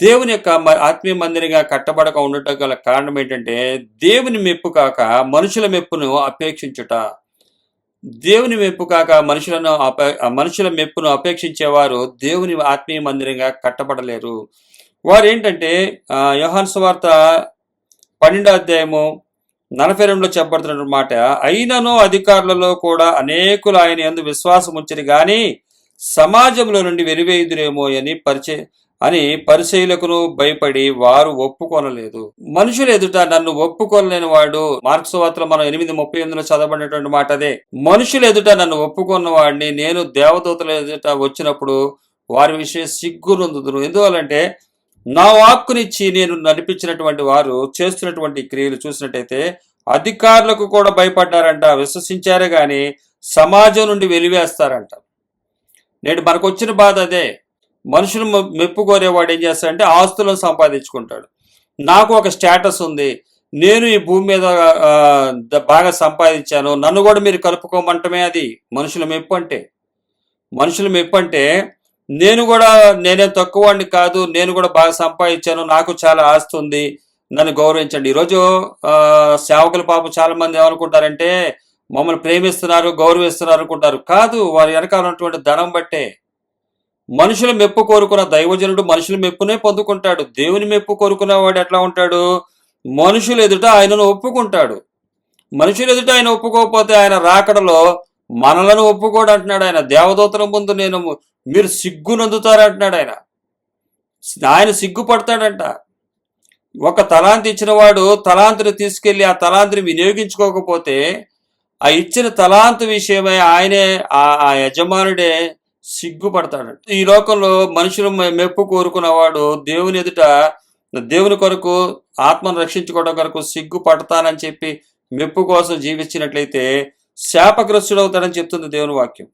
దేవుని యొక్క మ- ఆత్మీయ మందిరంగా కట్టబడక ఉండటం గల కారణం ఏంటంటే దేవుని మెప్పు కాక మనుషుల మెప్పును అపేక్షించుట. దేవుని మెప్పు కాక మనుషులను మనుషుల మెప్పును అపేక్షించేవారు దేవుని ఆత్మీయ మందిరంగా కట్టబడలేరు. వారు ఏంటంటే యోహాన్ సువార్త పన్నెండో అధ్యాయము నలభై రెండులో చెప్పబడుతున్న మాట అయినను అధికారులలో కూడా అనేకులు ఆయన ఎందు విశ్వాసం ఉంచరు కానీ సమాజంలో నుండి వెలివేయుదురేమో అని పరిచయ అని పరిశీలకును భయపడి వారు ఒప్పుకొనలేదు. మనుషులు ఎదుట నన్ను ఒప్పుకోలేని వాడు మార్క్స్ వార్తలో మనం ఎనిమిది ముప్పై ఎనిమిదిలో చదవబడినటువంటి మాట అదే. మనుషులు ఎదుట నన్ను ఒప్పుకున్న వాడిని నేను దేవదూతల ఎదుట వచ్చినప్పుడు వారి విషయం సిగ్గు ఎందువలంటే ఎందువల్లంటే నా వాక్కునిచ్చి నేను నడిపించినటువంటి వారు చేస్తున్నటువంటి క్రియలు చూసినట్టయితే అధికారులకు కూడా భయపడ్డారంట విశ్వసించారే గాని సమాజం నుండి వెలివేస్తారంట. నేడు మనకు వచ్చిన బాధ అదే. మనుషులు మెప్పు కోరేవాడు ఏం చేస్తాడంటే ఆస్తులను సంపాదించుకుంటాడు. నాకు ఒక స్టేటస్ ఉంది. నేను ఈ భూమి మీద బాగా సంపాదించాను. నన్ను కూడా మీరు కలుపుకోమంటమే అది. మనుషుల మెప్పు అంటే. మనుషుల మెప్పు అంటే నేను కూడా నేనే తక్కువ వాడిని కాదు. నేను కూడా బాగా సంపాదించాను. నాకు చాలా ఆస్తి ఉంది. నన్ను గౌరవించండి. ఈరోజు సేవకుల పాపం చాలా మంది ఏమనుకుంటారంటే మమ్మల్ని ప్రేమిస్తున్నారు గౌరవిస్తున్నారు అనుకుంటారు. కాదు వారి వెనకాల ఉన్నటువంటి ధనం బట్టే. మనుషుల మెప్పు కోరుకున్న దైవజనుడు మనుషుల మెప్పునే పొందుకుంటాడు. దేవుని మెప్పు కోరుకున్నవాడు ఎట్లా ఉంటాడు? మనుషులు ఎదుట ఆయనను ఒప్పుకుంటాడు. మనుషులు ఎదుట ఆయన ఒప్పుకోకపోతే ఆయన రాకడలో మనలను ఒప్పుకోడు అంటున్నాడు ఆయన. దేవదూతల ముందు నేను మీరు సిగ్గు నందుతారు ఆయన. ఆయన సిగ్గుపడతాడంట. ఒక తలాంతి ఇచ్చినవాడు తలాంతిని తీసుకెళ్ళి ఆ తలాంతిని వినియోగించుకోకపోతే ఆ ఇచ్చిన తలాంతు విషయమై ఆయనే ఆ ఆ యజమానుడే సిగ్గుపడతాడు. ఈ లోకంలో మనుషులు మెప్పు కోరుకున్నవాడు దేవుని ఎదుట దేవుని కొరకు ఆత్మను రక్షించుకోవడం కొరకు సిగ్గుపడతానని చెప్పి మెప్పు కోసం జీవించినట్లయితే శాపగ్రస్తుడవుతాడని చెప్తుంది దేవుని వాక్యం.